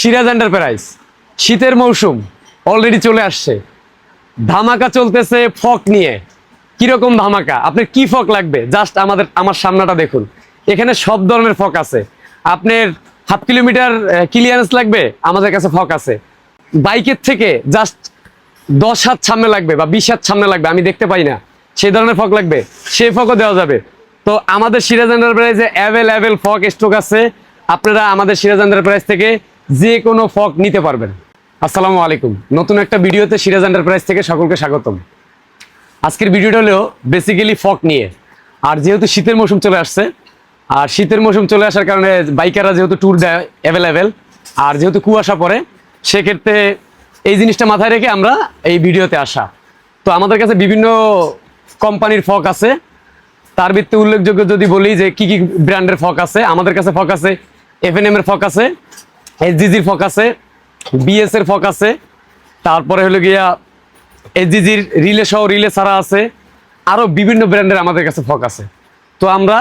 Siraj enterprise. শীতের মৌসুম already চলে আসছে। ধামাকা চলতেছে ফক নিয়ে। কীরকম ধামাকা? আপনার কি ফক লাগবে? জাস্ট আমাদের, আমার সামনাটা দেখুন। এখানে সব ধরনের ফক আছে। আপনার হাফ কিলোমিটার ক্লিয়ারেন্স লাগবে, আমাদের কাছে ফক আছে। বাইকের থেকে জাস্ট দশ হাত সামনে লাগবে বা বিশ হাত সামনে লাগবে, আমি দেখতে পাই না। সেই ধরনের ফক লাগবে। সেই ফকও দেওয়া যাবে। তো আমাদের সিরাজ এন্টারপ্রাইজে অ্যাভেলেবেল ফক স্টক আছে। আপনারা আমাদের সিরাজ এন্টারপ্রাইজ থেকে যে কোনো ফক নিতে পারবেন। আসসালামু আলাইকুম। নতুন একটা ভিডিওতে সিরাজ এন্টারপ্রাইজ থেকে সকলকে স্বাগতম। আজকের ভিডিওটা হলো বেসিক্যালি ফক নিয়ে। আর যেহেতু শীতের মৌসুম চলে আসছে, আর শীতের মৌসুম চলে আসার কারণে বাইকাররা যেহেতু ট্যুর দেয় অ্যাভেলেবেল আর যেহেতু কুয়াশা পড়ে, সেক্ষেত্রে এই জিনিসটা মাথায় রেখে আমরা এই ভিডিওতে আসা। তো আমাদের কাছে বিভিন্ন কোম্পানির ফক আছে। তার ভিত্তিতে উল্লেখযোগ্য যদি বলি যে কি কি ব্র্যান্ডের ফক আছে, আমাদের কাছে ফক আছে এফ এর ফক আছে এইচডিজির ফক আছে বিএস এর ফক আছে, তারপরে হলো গিয়া এইচডিজির রিলে সহ রিলে ছাড়া আছে আরও বিভিন্ন ব্র্যান্ডের আমাদের কাছে ফক আছে। তো আমরা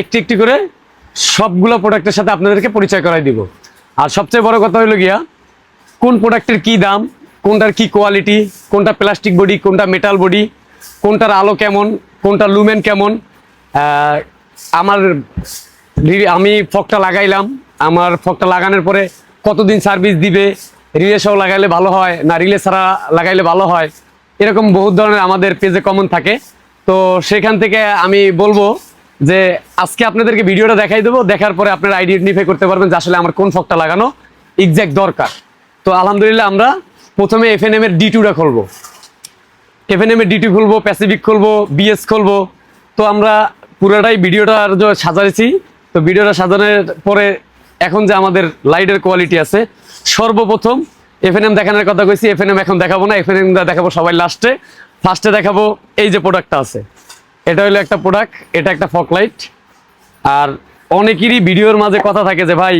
একটি একটি করে সবগুলো প্রোডাক্টের সাথে আপনাদেরকে পরিচয় করাই দিব। আর সবচেয়ে বড় কথা হলো গিয়া, কোন প্রোডাক্টের কি দাম, কোনটার কি কোয়ালিটি কোনটা প্লাস্টিক বডি কোনটা মেটাল বডি কোনটার আলো কেমন কোনটা লুমেন কেমন আমার আমি ফকটা লাগাইলাম আমার ফকটা লাগানোর পরে কতদিন সার্ভিস দিবে রিলে সহ লাগাইলে ভালো হয় না রিলে ছাড়া লাগাইলে ভালো হয়? এরকম বহুত ধরনের আমাদের পেজে কমন থাকে। তো সেখান থেকে আমি বলব যে, আজকে আপনাদেরকে ভিডিওটা দেখাই দেবো, দেখার পরে আপনারা আইডেন্টিফাই করতে পারবেন যে আসলে আমার কোন ফকটা লাগানো এক্স্যাক্ট দরকার। তো আলহামদুলিল্লাহ আমরা প্রথমে এফ এন এম এর ডি টুটা খুলবো। এফএনএম এর ডি টু খুলবো প্যাসিফিক খুলবো বিএস খুলবো। তো আমরা পুরোটাই ভিডিওটা সাজাইছি। তো ভিডিওটা সাজানোর পরে এখন যে আমাদের লাইটের কোয়ালিটি আছে, সর্বপ্রথম এফএনএম দেখানোর কথা কইছি এফএনএম এখন দেখাবো না এফএনএম দেখাবো সবাই লাস্টে ফার্স্টে দেখাবো এই যে প্রোডাক্টটা আছে। এটা হলো একটা প্রোডাক্ট এটা একটা ফক লাইট আর অনেকেরই ভিডিওর মাঝে কথা থাকে যে, ভাই,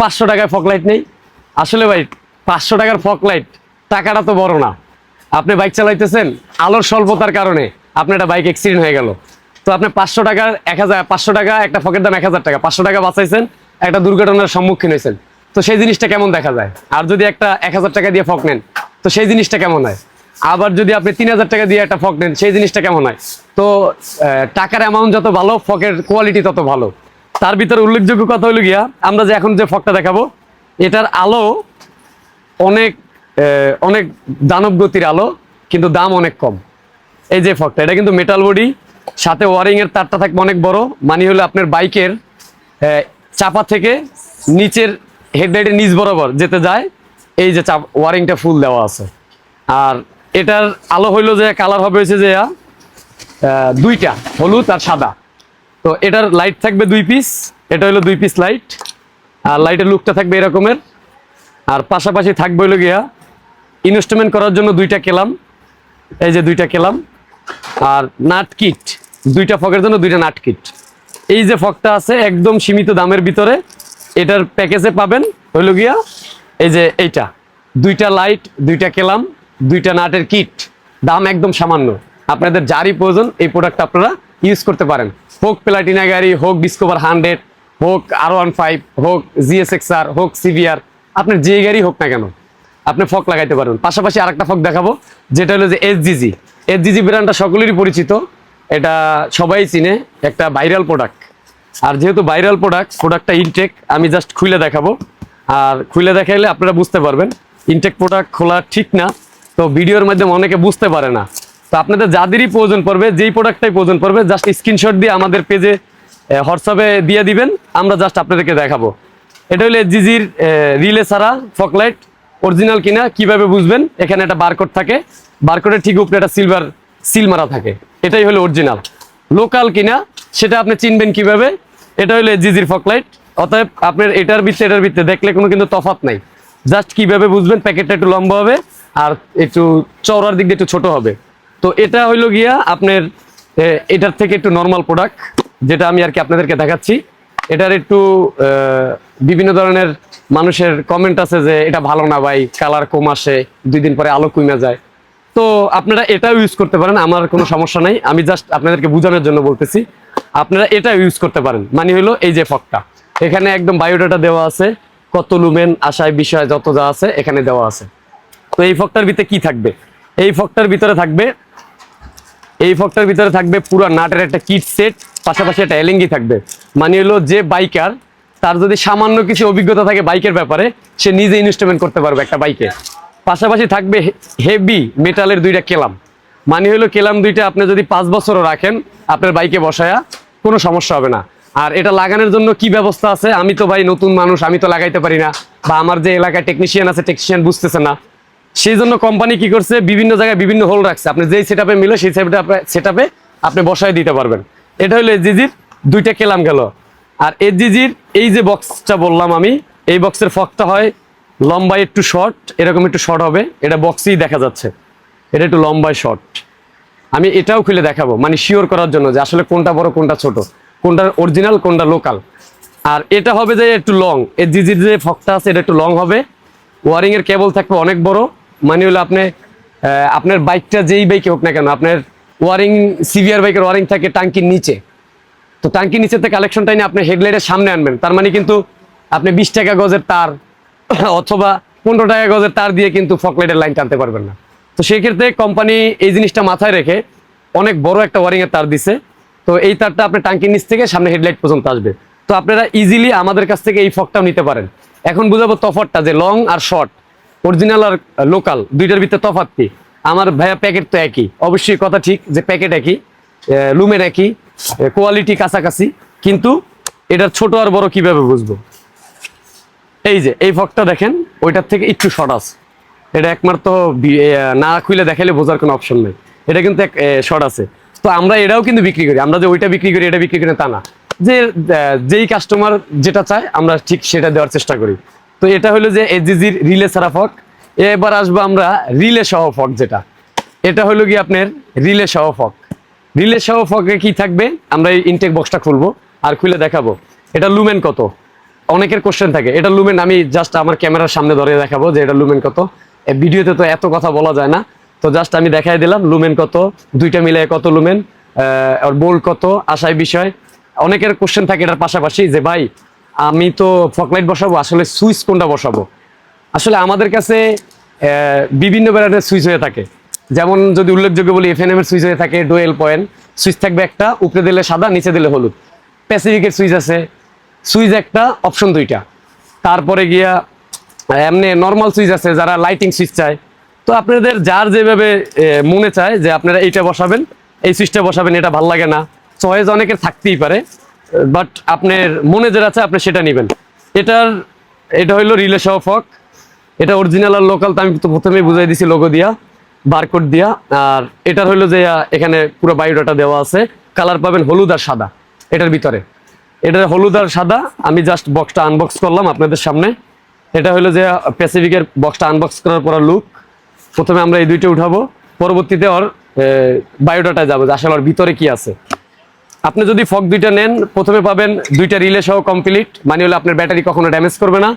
পাঁচশো টাকায় ফক লাইট নেই। আসলে ভাই, পাঁচশো টাকার ফক লাইট টাকাটা তো বড় না। আপনি বাইক চালাইতেছেন, আলোর স্বল্পতার কারণে আপনার একটা বাইক অ্যাক্সিডেন্ট হয়ে গেল। তো আপনি পাঁচশো টাকার এক হাজার, পাঁচশো টাকা একটা ফকের দাম এক হাজার টাকা, পাঁচশো টাকা বাঁচাইছেন একটা দুর্ঘটনার সম্মুখীন হয়েছেন। তো সেই জিনিসটা কেমন দেখা যায়? আর যদি একটা এক হাজার টাকা দিয়ে ফক নেন, তো সেই জিনিসটা কেমন হয়? আবার যদি আপনি তিন হাজার টাকা দিয়ে একটা ফক নেন, সেই জিনিসটা কেমন হয়? তো টাকার অ্যামাউন্ট যত ভালো, ফকের কোয়ালিটি তত ভালো। তার ভিতরে উল্লেখযোগ্য কথা হলো গিয়া, আমরা যে এখন যে ফকটা দেখাবো, এটার আলো অনেক অনেক দানব গতির আলো, কিন্তু দাম অনেক কম। এই যে ফকটা, এটা কিন্তু মেটাল বডি সাথে ওয়ারিংয়ের তারটা থাকবে অনেক বড়। মানে হলো আপনার বাইকের চাপা থেকে নিচের হেডলাইটের নিচ বরাবর যেতে যায়, এই যে চাপ, ওয়ারিংটা ফুল দেওয়া আছে। আর এটার আলো হইল যে কালার হবে হচ্ছে যে দুইটা, হলুদ আর সাদা। তো এটার লাইট থাকবে দুই পিস এটা হলো দুই পিস লাইট আর লাইটের লুকটা থাকবে এরকমের। আর পাশাপাশি থাকবে হলো গিয়া ইনস্ট্রুমেন্ট করার জন্য দুইটা কেলাম। এই যে দুইটা কেলাম। আর নাট কিট দুইটা ফকের জন্য দুইটা নাট কিট এই যে ফকটা আছে একদম সীমিত দামের ভিতরে, এটার প্যাকেজে পাবেন হইল গিয়া এই যে এইটা। দুইটা লাইট দুইটা কেলাম, দুইটা নাটের কিট দাম একদম সামান্য। আপনাদের যারই প্রয়োজন এই প্রোডাক্ট আপনারা ইউজ করতে পারেন। হোক প্লাটিনা গাড়ি, হোক ডিসকভার হান্ড্রেড হোক আর ওয়ান ফাইভ হোক জিএসএক্স আর হোক সিভিআর আপনার যে গাড়ি হোক না কেন, আপনি ফক লাগাইতে পারবেন। পাশাপাশি আরেকটা ফক দেখাবো, যেটা হলো যে এসজিজি এসজিজি ব্র্যান্ডটা সকলেরই পরিচিত। এটা সবাই চিনে, একটা ভাইরাল প্রোডাক্ট আর যেহেতু ভাইরাল প্রোডাক্ট প্রোডাক্টটা ইনটেক আমি জাস্ট খুলে দেখাবো। আর খুলে দেখাইলে আপনারা বুঝতে পারবেন ইনটেক প্রোডাক্ট খোলা ঠিক না। তো ভিডিওর মাধ্যমে অনেকে বুঝতে পারে না। তো আপনাদের যাদেরই প্রয়োজন পড়বে, যেই প্রোডাক্টটাই প্রয়োজন পড়বে জাস্ট স্ক্রিনশট দিয়ে আমাদের পেজে হোয়াটসঅ্যাপে দিয়ে দিবেন, আমরা জাস্ট আপনাদেরকে দেখাবো। এটা হলো জিজির রিলে ছাড়া ফকলাইট অরিজিনাল কিনা, কীভাবে বুঝবেন? এখানে একটা বারকোড থাকে। বারকোডের ঠিক উপরে একটা সিলভার সিল মারা থাকে। এটাই হলো অরিজিনাল লোকাল কিনা, সেটা আপনি চিনবেন কীভাবে? এটা হলো জিজির ফকলাইট অতএব আপনার এটার ভিত্তে এটার ভিত্তে দেখলে কোনো কিন্তু তফাৎ নাই। জাস্ট কীভাবে বুঝবেন প্যাকেটটা একটু লম্বা হবে আর একটু চওড়ার দিক দিয়ে একটু ছোট হবে। তো এটা হইল গিয়া আপনার এটার থেকে একটু নর্মাল প্রোডাক্ট যেটা আমি আর কি আপনাদেরকে দেখাচ্ছি। এটার একটু বিভিন্ন ধরনের মানুষের কমেন্ট আছে যে এটা ভালো না ভাই কালার কম আসে, দুই দিন পরে আলো কমে যায়। তো আপনারা এটাও ইউজ করতে পারেন, আমার কোনো সমস্যা নাই। আমি জাস্ট আপনাদেরকে বোঝানোর জন্য বলতেছি, আপনারা এটা ইউজ করতে পারেন। মানে হলো এই যে ফকটা এখানে একদম বায়োডাটা দেওয়া আছে, কত লুমেন আশায়, বিষয়, যত যা আছে এখানে দেওয়া আছে। তো এই ফকটার ভিতরে কি থাকবে? এই ফকটার ভিতরে থাকবে, এই ফকটার ভিতরে থাকবে পুরো নাটের একটা কিট সেট পাশাপাশি একটা এলেঙ্গি থাকবে। মানে হলো যে বাইকার তার যদি সামান্য কিছু অভিজ্ঞতা থাকে বাইকের ব্যাপারে, সে নিজে ইনস্টলমেন্ট করতে পারবে একটা বাইকে পাশাপাশি থাকবে হেভি মেটালের দুইটা কেলাম। মানে হলো কেলাম দুইটা আপনি যদি পাঁচ বছরও রাখেন, আপনার বাইকে বসায়া কোনো সমস্যা হবে না। আর এটা লাগানোর জন্য কি ব্যবস্থা আছে? আমি তো ভাই নতুন মানুষ, আমি তো লাগাইতে পারি না। বা আমার যে এলাকায় টেকনিশিয়ান আছে টেকনিশিয়ান বুঝতেছে না। সেই জন্য কোম্পানি কি করছে? বিভিন্ন জায়গায় বিভিন্ন হোল রাখছে। আপনি যেই সেট আপে মিলে সেই সেট আপে আপনি বসায় দিতে পারবেন। এটা হলো এজিজির দুইটা কেলাম গেল। আর এজিজির এই যে বক্সটা বললাম আমি, এই বক্সের ফকটা হয় লম্বায় একটু শর্ট এরকম একটু শর্ট হবে। এটা বক্সেই দেখা যাচ্ছে। এটা একটু লম্বায় শর্ট আমি এটাও খুলে দেখাবো মানে শিওর করার জন্য যে আসলে কোনটা বড়, কোনটা ছোট কোনটা অরিজিনাল কোনটা লোকাল আর এটা হবে যে একটু লং এর জিজির যে ফকটা আছে, এটা একটু লং হবে। ওয়ারিং এর কেবল থাকবে অনেক বড়। মানে হলো আপনি আপনার বাইকটা যেই বাইকে হোক না কেন, আপনার ওয়ারিং সিভিয়ার বাইকের ওয়ারিং থাকে টাঙ্কির নিচে। তো টাঙ্কির নিচেতে কালেকশনটা নিয়ে আপনি হেডলাইটের সামনে আনবেন। তার মানে কিন্তু আপনি বিশ টাকা গজের তার অথবা পনেরো টাকা গজের তার দিয়ে কিন্তু ফকলাইটের লাইন টানতে পারবেন না। তো সেই ক্ষেত্রে কোম্পানি এই জিনিসটা মাথায় রেখে অনেক বড় একটা ওয়ারিংয়ের তার দিছে। তো এই তারটা আপনার টাঙ্কির নিচ থেকে সামনে হেডলাইট পর্যন্ত আসবে। তো আপনারা ইজিলি আমাদের কাছ থেকে এই ফকটাও নিতে পারেন। এখন বুঝাবো তফাতটা যে লং আর শর্ট অরিজিনাল আর লোকাল দুইটার ভিতরে তফাৎ কি? আমার ভাইয়া প্যাকেট তো একই। অবশ্যই কথা ঠিক যে প্যাকেট একই লুমের একই কোয়ালিটি কাছাকাছি। কিন্তু এটার ছোট আর বড় কীভাবে বুঝব? এই যে, এই ফকটা দেখেন, ওইটার থেকে একটু শর্ট আছে। এটা একমাত্র না খুলে দেখালে বোঝার কোনো অপশন নেই। এটা কিন্তু এক শর্ট আছে। তো আমরা এটাও কিন্তু বিক্রি করি। আমরা যে ওইটা বিক্রি করি, এটা বিক্রি করি তা না। যে যেই কাস্টমার যেটা চায়, আমরা ঠিক সেটা দেওয়ার চেষ্টা করি। তো এটা হলো যে এজিজির রিলে ছাড়া ফক। এবার আসব আমরা রিলে সহ ফক যেটা। এটা হলো কি আপনার রিলে সহ ফক। রিলে সহ ফকে কি থাকবে? আমরা এই ইনটেক বক্সটা খুলবো আর খুলে দেখাবো। এটা লুমেন কত? অনেকের কোশ্চেন থাকে, এটা লুমেন আমি জাস্ট আমার ক্যামেরার সামনে ধরে দেখাবো যে এটা লুমেন কত। ভিডিওতে তো এত কথা বলা যায় না। তো জাস্ট আমি দেখাই দিলাম লুমেন কত, দুইটা মিলে কত লুমেন আর বোল্ট কত, আশায় বিষয়। অনেকের কোশ্চেন থাকে এটার পাশাপাশি যে, ভাই, আমি তো ফকলাইট বসাবো, আসলে সুইচ কোনটা বসাবো? আসলে আমাদের কাছে বিভিন্ন ব্র্যান্ডের সুইচ হয়ে থাকে। যেমন যদি উল্লেখযোগ্য বলি এফএনএম এর সুইচ হয়ে থাকে ডোয়েল পয়েন্ট সুইচ থাকবে একটা, উপরে দিলে সাদা, নিচে দিলে হলুদ। প্যাসিফিকের সুইচ আছে। সুইচ একটা অপশন দুইটা। তারপরে গিয়া, এমনি নর্মাল সুইচ আছে, যারা লাইটিং সুইচ চায়। তো আপনাদের যার যেভাবে মনে চায় যে আপনারা এইটা বসাবেন, এই সুইচটা বসাবেন, এটা ভালো লাগে না। চয়েস অনেকের থাকতেই পারে বাট আপনার মনে যেটা আছে, আপনি সেটা নেবেন। এটার, এটা হইল রিলে সহ ফক এটা অরিজিনাল আর লোকাল তো আমি তো প্রথমেই বুঝাই দিছি লোগো দিয়া বারকোড দিয়া। আর এটার হইল যে, এখানে পুরো বায়োডাটা দেওয়া আছে। কালার পাবেন হলুদ আর সাদা, এটার ভিতরে। এটার হলুদ আর সাদা। আমি জাস্ট বক্সটা আনবক্স করলাম আপনাদের সামনে। এটা হলো যে প্যাসিফিকের বক্সটা আনবক্স করার পর লুক প্রথমে আমরা এই দুইটা উঠাবো। পরবর্তীতে ওর বায়োডাটায় যাব আসলে ওর ভিতরে কি আছে। আপনি যদি ফক দুইটা নেন, প্রথমে পাবেন দুইটা রিলে সহ কমপ্লিট মানে হলো আপনার ব্যাটারি কখনো ড্যামেজ করবে না।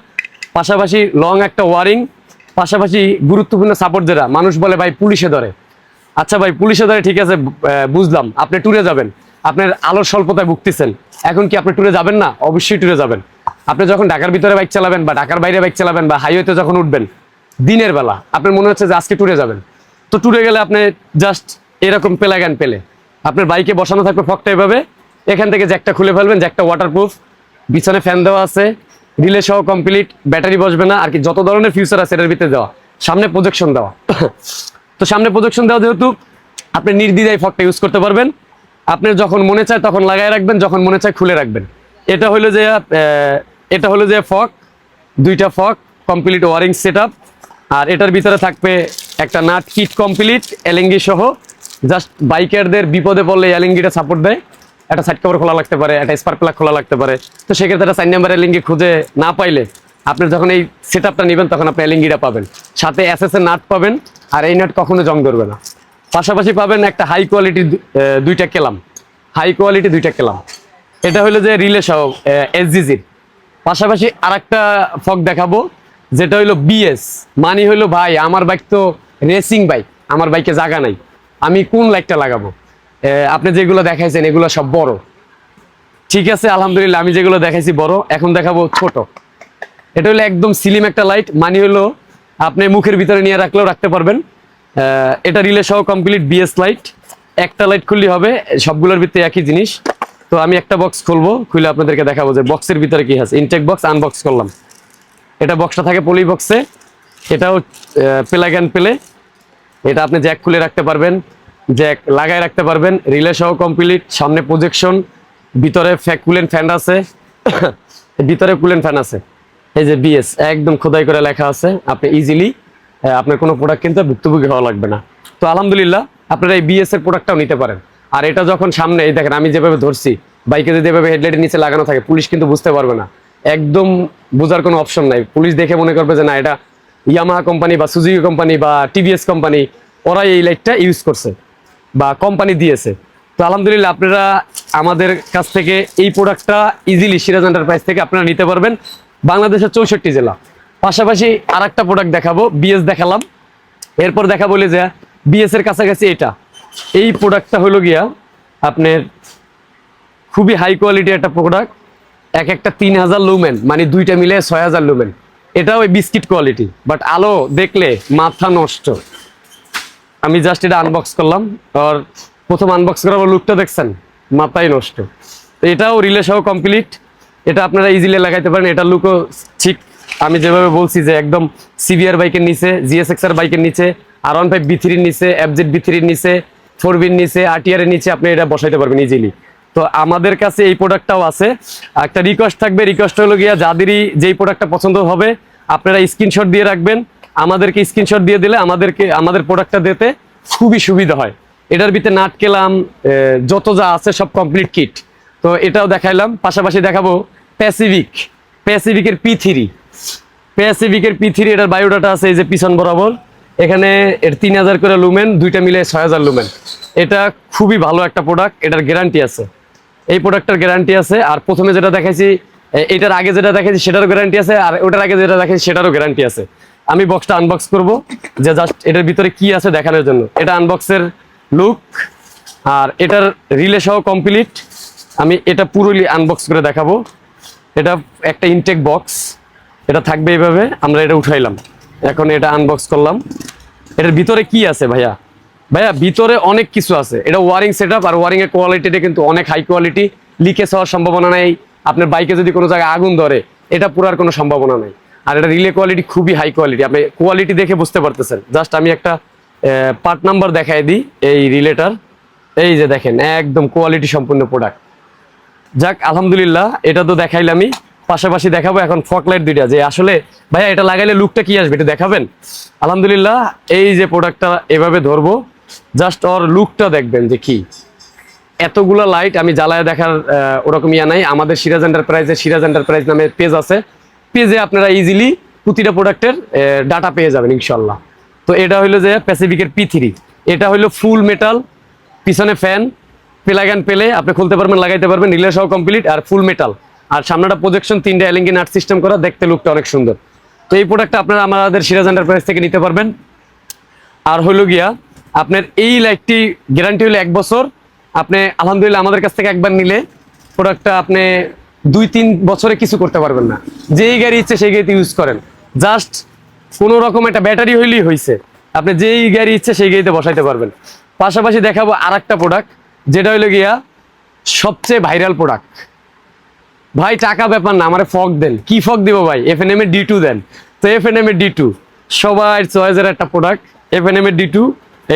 পাশাপাশি লং একটা ওয়ারিং পাশাপাশি গুরুত্বপূর্ণ সাপোর্ট যেটা, মানুষ বলে ভাই পুলিশে ধরে। আচ্ছা ভাই, পুলিশে ধরে ঠিক আছে বুঝলাম। আপনি ট্যুরে যাবেন। আপনার আলোর স্বল্পতায় ভুগতেছেন। এখন কি আপনি ট্যুরে যাবেন না? অবশ্যই ট্যুরে যাবেন। আপনি যখন ঢাকার ভিতরে বাইক চালাবেন বা ঢাকার বাইরে বাইক চালাবেন বা হাইওয়েতে যখন উঠবেন, দিনের বেলা আপনার মনে হচ্ছে যে আজকে ট্যুরে যাবেন। তো ট্যুরে গেলে আপনি জাস্ট এরকম পেলাগান পেলে। আপনার বাইকে বসানো থাকবে ফকটা এভাবে। এখান থেকে জ্যাকটা খুলে ফেলবেন জ্যাকটা ওয়াটারপ্রুফ পিছনে ফ্যান দেওয়া আছে। রিলে সহ কমপ্লিট ব্যাটারি বসবে না। আর কি যত ধরনের ফিউচার আছে, এটার ভিতরে দেওয়া। সামনে প্রজেকশন দেওয়া। তো সামনে প্রজেকশন দেওয়া যেহেতু আপনি নির্দ্বিধায় ফকটা ইউজ করতে পারবেন। আপনার যখন মনে চায় তখন লাগাই রাখবেন, যখন মনে চায় খুলে রাখবেন। এটা হলো যে এটা হলো যে ফক, দুইটা ফক কমপ্লিট ওয়ারিং সেট আর এটার ভিতরে থাকবে একটা নাট কিট কমপ্লিট এলএঙ্গি সহ। জাস্ট বাইকারদের বিপদে পড়লে এলএঙ্গিটা সাপোর্ট দেয়। একটা সাইড কভার খোলা লাগতে পারে, একটা স্পার্ক প্লাগ খোলা লাগতে পারে। তো সেক্ষেত্রে একটা সাইড নাম্বার এলএঙ্গি খুঁজে না পাইলে আপনি যখন এই সেট আপটা নেবেন তখন আপনি এলএঙ্গিটা পাবেন। সাথে এস এর নাট পাবেন, আর এই নাট কখনো জং ধরবে না। পাশাপাশি পাবেন একটা হাই কোয়ালিটি দুইটা কেলাম। হাই কোয়ালিটি দুইটা কেলাম। এটা হলো যে রিলে সহ এসজিজির পাশাপাশি আর একটা ফক দেখাবো, যেটা হইল বিএস মানে হইল ভাই, আমার বাইক তো রেসিং বাইক আমার বাইকে জায়গা নাই। আমি কোন লাইটটা লাগাবো? আপনি যেগুলো দেখাইছেন, এগুলো সব বড়। ঠিক আছে, আলহামদুলিল্লাহ, আমি যেগুলো দেখাইছি বড়, এখন দেখাবো ছোট। এটা হলো একদম সিলিম একটা লাইট মানে হলো আপনি মুখের ভিতরে নিয়ে রাখলেও রাখতে পারবেন। এটা রিলে সহ কমপ্লিট বিএস লাইট একটা লাইট খুললেই হবে, সবগুলোর ভিতরে একই জিনিস। তো আমি একটা বক্স খুলবো, খুলে আপনাদেরকে দেখাবো যে বক্সের ভিতরে কি আছে। ইনটেক বক্স আনবক্স করলাম। এটা বক্সটা থাকে পলি বক্সে এটাও প্লাগ অ্যান্ড প্লে এটা আপনি জ্যাক খুলে রাখতে পারবেন জ্যাক লাগায় রাখতে পারবেন। রিলে সহ কমপ্লিট সামনে প্রজেকশন ভিতরে ফ্যাক কুলেন ফ্যান আছে। ভিতরে কুলেন ফ্যান আছে। এই যে বিএস একদম খোদাই করে লেখা আছে। আপনি ইজিলি আপনার কোনো প্রোডাক্ট কিনতে ভুক্তভোগী হওয়া লাগবে না। তো আলহামদুলিল্লাহ, আপনারা এই বিএস এর প্রোডাক্টটাও নিতে পারেন। আর এটা যখন সামনে, এই দেখেন, আমি যেভাবে ধরছি, বাইকে যদি এভাবে হেডলাইটের নিচে লাগানো থাকে, পুলিশ কিন্তু বুঝতে পারবে না। একদম বোঝার কোনো অপশন নাই। পুলিশ দেখে মনে করবে যে, না, এটা ইয়ামাহা কোম্পানি বা সুজুকি কোম্পানি বা টিভিএস কোম্পানি ওরাই এই লাইটটা ইউজ করছে বা কোম্পানি দিয়েছে। তো আলহামদুলিল্লাহ, আপনারা আমাদের কাছ থেকে এই প্রোডাক্টটা ইজিলি সিরাজ এন্টারপ্রাইজ থেকে আপনারা নিতে পারবেন। বাংলাদেশের চৌষট্টি জেলা। পাশাপাশি আর একটা প্রোডাক্ট দেখাবো বিএস দেখালাম। এরপর দেখা বলে যে বিএস এর কাছাকাছি এটা। এই প্রোডাক্টটা হলো গিয়া আপনার খুবই হাই কোয়ালিটি একটা প্রোডাক্ট এক একটা তিন হাজার লুমেন মানে দুইটা মিলে ছয় হাজার লুমেন এটাও ওই বিস্কিট কোয়ালিটি বাট আলো দেখলে মাথা নষ্ট। আমি জাস্ট এটা আনবক্স করলাম, আর প্রথম আনবক্স করার লুকটা দেখছেন মাথাই নষ্ট। এটাও রিলে সহ কমপ্লিট এটা আপনারা ইজিলি লাগাইতে পারেন, এটা লুকও ঠিক আমি যেভাবে বলছি যে একদম সিভিআর বাইকের নিচে জিএসএক্স আর বাইকের নিচে আর ওয়ান ফাইভ বি থ্রির নিচে এফজেড বি থ্রির নিচে ফোর বির নিচে আরটিআর এর নিচে আপনি এটা বসাইতে পারবেন ইজিলি তো আমাদের কাছে এই প্রোডাক্টটাও আছে। একটা রিকোয়েস্ট থাকবে রিকোয়েস্ট হলো গিয়া যাদেরই যেই প্রোডাক্টটা পছন্দ হবে, আপনারা স্ক্রিনশট দিয়ে রাখবেন। আমাদেরকে স্ক্রিনশট দিয়ে দিলে আমাদেরকে, আমাদের প্রোডাক্টটা দিতে খুবই সুবিধা হয়। এটার ভিতরে নাটকেলাম যত যা আছে সব কমপ্লিট কিট তো এটাও দেখাইলাম, পাশাপাশি দেখাবো প্যাসিফিক প্যাসিফিকের পি থ্রি প্যাসিফিকের পি থ্রি এটার বায়োডাটা আছে, এই যে পিছন বরাবর। এখানে এর তিন হাজার করে লুমেন দুইটা মিলে ছয় হাজার লুমেন এটা খুবই ভালো একটা প্রোডাক্ট এটার গ্যারান্টি আছে। এই প্রোডাক্টটার গ্যারান্টি আছে, আর প্রথমে যেটা দেখাইছি এটার আগে যেটা দেখাইছি, সেটারও গ্যারান্টি আছে, আর ওটার আগে যেটা দেখাইছি, সেটারও গ্যারান্টি আছে। আমি বক্সটা আনবক্স করব, যে জাস্ট এটার ভিতরে কি আছে দেখানোর জন্য। এটা আনবক্সের লুক আর এটার রিলে সহ কমপ্লিট আমি এটা পুরোলি আনবক্স করে দেখাবো। এটা একটা ইনটেক বক্স এটা থাকবে এইভাবে, আমরা এটা উঠাইলাম। এখন এটা আনবক্স করলাম। এটার ভিতরে কি আছে ভাইয়া? ভাইয়া, ভিতরে অনেক কিছু আছে। এটা ওয়ারিং সেট আর ওয়ারিং এর কোয়ালিটিটা কিন্তু অনেক হাই কোয়ালিটি লিকেজ হওয়ার সম্ভাবনা নেই। আপনার বাইকে যদি কোনো জায়গায় আগুন ধরে, এটা পুরার কোনো সম্ভাবনা নেই। আর এটা রিলে কোয়ালিটি খুবই হাই কোয়ালিটি আপনি কোয়ালিটি দেখে বুঝতে পারতেছেন। জাস্ট আমি একটা পার্ট নাম্বার দেখাই দিই এই রিলেটার এই যে দেখেন, একদম কোয়ালিটি সম্পূর্ণ প্রোডাক্ট যাক, আলহামদুলিল্লাহ, এটা তো দেখাইলামই। পাশাপাশি দেখাবো এখন ফক লাইট দুইটা। যে আসলে ভাইয়া, এটা লাগাইলে লুকটা কি আসবে, এটা দেখাবেন? আলহামদুলিল্লাহ, এই যে প্রোডাক্টটা এভাবে ধরবো জাস্ট ওর লুকটা দেখবেন যে কি। এতগুলো লাইট আমি জ্বালায় দেখার ওরকম ইয়া নাই। আমাদের সিরাজ এন্টারপ্রাইজের সিরাজ এন্টারপ্রাইজ নামে পেজ আছে। পেজে আপনারা ইজিলি প্রতিটা প্রোডাক্টের ডাটা পেয়ে যাবেন ইনশাল্লাহ তো এটা হইল যে প্যাসিফিকের পি থ্রি এটা হইল ফুল মেটাল পিছনে ফ্যান পেলাগান পেলে আপনি খুলতে পারবেন, লাগাইতে পারবেন রিলে সহ কমপ্লিট আর ফুল মেটাল আর সামনেটা প্রজেকশন তিনটা এলিঙ্গি নাট সিস্টেম করা, দেখতে লুকটা অনেক সুন্দর। তো এই প্রোডাক্টটা আপনারা আমাদের সিরাজ এন্টারপ্রাইজ থেকে নিতে পারবেন। আর হলো গিয়া, আপনার এই লাইটটি গ্যারান্টি হলো এক বছর। আপনি আলহামদুলিল্লাহ আমাদের কাছ থেকে একবার নিলে প্রোডাক্টটা আপনি দুই, তিন বছরে কিছু করতে পারবেন না। যেই গাড়ি ইচ্ছে সেই গাড়িতে ইউজ করেন। জাস্ট কোনো রকম একটা ব্যাটারি হইলেই হয়েছে আপনি যেই গাড়ি ইচ্ছে সেই গাড়িতে বসাইতে পারবেন। পাশাপাশি দেখাবো আর একটা প্রোডাক্ট যেটা হলো গিয়া সবচেয়ে ভাইরাল প্রোডাক্ট ভাই, টাকা ব্যাপার না, আমার ফক দেন। কি ফক দিব ভাই? এফ এন এম এর ডি টু দেন। তো এফ এন এম এর ডি টু সবার চয়েসের একটা প্রোডাক্ট এফ এন এম এর ডি টু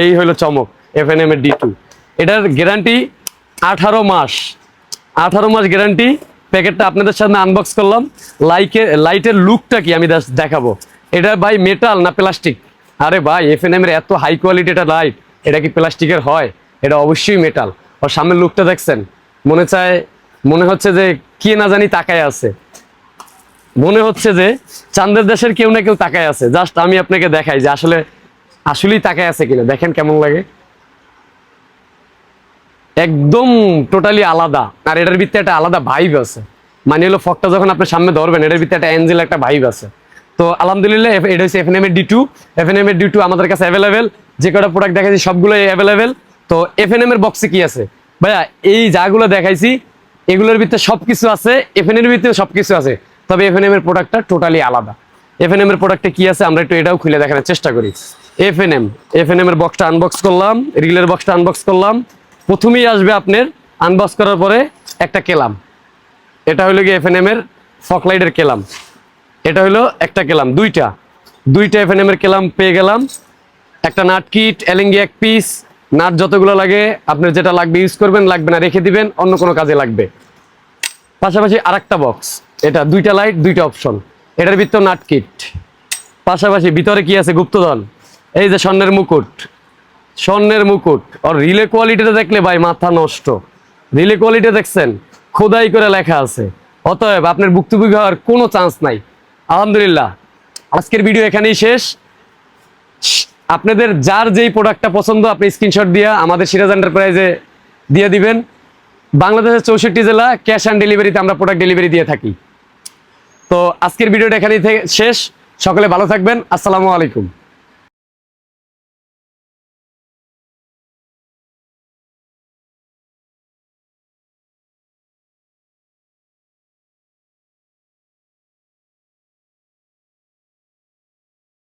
এই হলো চমক এফ এন এম এর ডি টু এটার গ্যারান্টি আঠারো মাস। আঠারো মাস গ্যারান্টি প্যাকেটটা আপনাদের সামনে আনবক্স করলাম। লাইকে লাইটের লুকটা কি আমি দেখাবো। এটা ভাই মেটাল না প্লাস্টিক আরে ভাই এফ এন এম এর এত হাই কোয়ালিটি একটা লাইট এটা কি প্লাস্টিকের হয়? এটা অবশ্যই মেটাল ওর সামনের লুকটা দেখছেন? মনে চায় মনে হচ্ছে যে কে না জানি তাকায় আছে। মনে হচ্ছে যে চান্দের দেশের কেউ না কেউ তাকায় আছে। জাস্ট আমি আপনাকে দেখাই যে আসলে আসলেই তাকায় আছে কিনা। দেখেন কেমন লাগে। একদম টোটালি আলাদা। আর এটার ভিতরে একটা আলাদা ভাইব আছে। মানে হলো ফকটা যখন আপনি সামনে ধরবেন, এটার ভিতরে একটা অ্যাঞ্জেল একটা ভাইব আছে। তো আলহামদুলিল্লাহ এটা হচ্ছে এফ এন এম এর D two F N M এর ডি টু আমাদের কাছে অ্যাভেলেবেল যে কটা প্রোডাক্ট দেখাইছি, সবগুলোই অ্যাভেলেবেল তো এফ এন এম এর বক্সে কি আছে? ভাইয়া, এই যাগুলো দেখাইছি এগুলোর ভিতরে সবকিছু আছে এফ এন এর ভিতরে সবকিছু আছে। তবে এফ এর প্রোডাক্টটা টোটালি আলাদা। এফ এর প্রোডাক্টে কি আছে আমরা একটু এটাও খুলে দেখানোর চেষ্টা করি। F N M F N M এর বক্সটা আনবক্স করলাম রিলের বক্সটা আনবক্স করলাম। প্রথমেই আসবে আপনার আনবক্স করার পরে একটা কেলাম। এটা হলো গিয়ে এফ এন এম এর ফকলাইটের কেলাম। এটা হলো একটা কেলাম, দুইটা। দুইটা এফ এন এম এর কেলাম পেয়ে গেলাম। একটা নাট কিট এলিঙ্গি এক পিস নাট যতগুলো লাগে আপনার যেটা লাগবে ইউজ করবেন, লাগবে না রেখে দিবেন, অন্য কোনো কাজে লাগবে। পাশাপাশি আরেকটা বক্স এটা দুইটা লাইট দুইটা অপশন এটার ভিতর নাট কিট পাশাপাশি ভিতরে কি আছে গুপ্তধন? এই যে স্বর্ণের মুকুট। স্বর্ণের মুকুট। আর রিলে কোয়ালিটিটা দেখলে ভাই মাথা নষ্ট। রিলে কোয়ালিটি দেখছেন? খোদাই করে লেখা আছে। অতএব আপনার ভুক্তভোগী হওয়ার কোনো চান্স নাই। আলহামদুলিল্লাহ। আজকের ভিডিও এখানেই শেষ। আপনাদের যার যেই প্রোডাক্টটা পছন্দ, আপনি স্ক্রিনশট দিয়ে আমাদের সিরাজ এন্টারপ্রাইজে দিয়ে দিবেন। বাংলাদেশের চৌষট্টি জেলা ক্যাশ অ্যান্ড ডেলিভারিতে আমরা প্রোডাক্ট ডেলিভারি দিয়ে থাকি। তো আজকের ভিডিওটা এখানেই শেষ। সকলে ভালো থাকবেন। আসসালামু আলাইকুম।